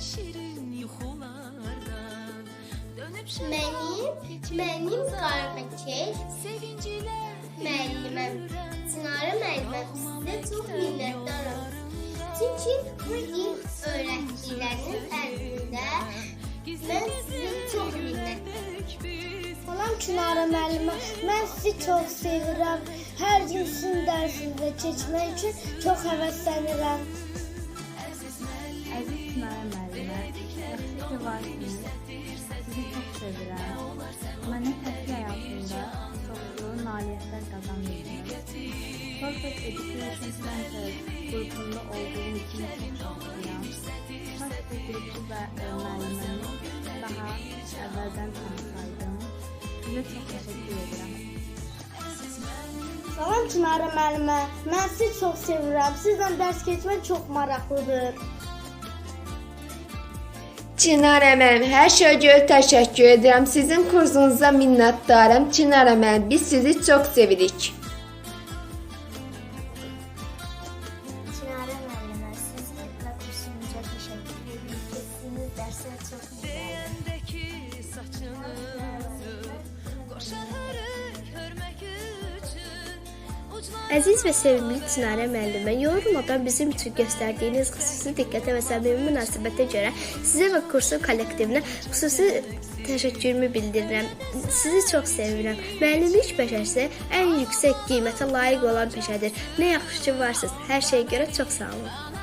şirin yuxulardan Dönüp Benim, benim Qarabəkir sevinciyle müəlliməm. Sinara müəlliməm sizə çox minnətdaram. Çünki bu ilk öyrətdikləriniz ərzində mən sizə çox minnətdaram. Salam Çınara müəllimə. Mən sizi çox sevirəm. Hər gün sizin dərsinizə keçmək üçün çox həvəslənirəm. Ki varsınız. Sizi çox sevirəm. Mənə təhsil həyatında çoxlu nailiyyətlər qazandırdınız. Perfect Education Center qrupunda olduğum şanslıyam. Kaş bu qrupu və e, müəlliməmi daha əvvəldən tanısaydım. Sizə çox təşəkkür edirəm. Salam Çınara müəllimə. Mən sizi çox sevirəm. Sizlə dərs keçmək çox maraqlıdır. Çinara müəllim, hər şeyə görə təşəkkür edirəm. Sizin kursunuza minnətdaram. Çinara müəllim, biz sizi çox sevirik. Əziz və sevimli Çinarə müəllimə, yorulmadan bizim üçün göstərdiyiniz xüsusi diqqətə və səmimi münasibətə görə sizə və kursun kollektivinə xüsusi təşəkkürümü bildirirəm. Sizi çox sevirəm. Müəllimlik peşəsi ən yüksək qiymətə layiq olan peşədir. Nə yaxşı ki varsınız. Hər şeyə görə çox sağ olun.